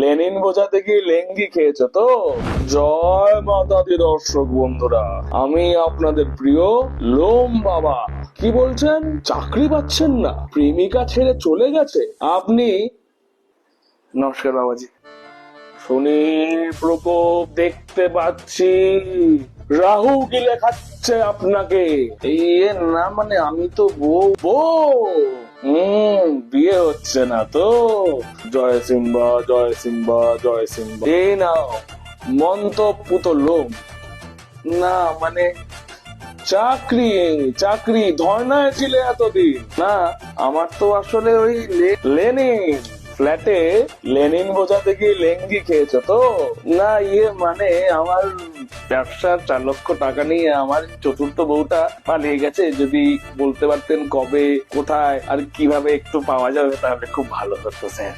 Lenin বোঝাতে গিয়ে লেঙ্গি খেয়েছো তো? জয় মাতা দি দর্শক বন্ধুরা। আমি আপনাদের প্রিয় লোম বাবা। কি বলছেন? চাকরি পাচ্ছেন না। প্রেমিকা ছেড়ে চলে গেছে। আপনি? নমস্কার বাবাজি। শনির প্রকোপ দেখতে পাচ্ছি। রাহু গিলে খাচ্ছে আপনাকে? এই এ না মানে আমি তো বউ। বউ? হম? বিয়ে হচ্ছে না তো। জয় সিম্বা জয় সিম্বা জয় সিম্বা। এই নাও, মন্তপুত লোক না মানে চাকরি চাকরি, ধর্নায় ছিলে এতদিন। না, আমার তো আসলে ওই লেনে ফ্ল্যাটে লেনিন বোঝাতে গিয়ে লেঙ্গি খেয়েছো তো? না ইয়ে মানে আমার ব্যবসার চার লক্ষ টাকা নিয়ে আমার চতুর্থ বউটা পালিয়ে গেছে। যদি বলতে পারতেন কবে, কোথায়, আর কীভাবে একটু পাওয়া যাবে তাহলে খুব ভালো হতো, স্যার।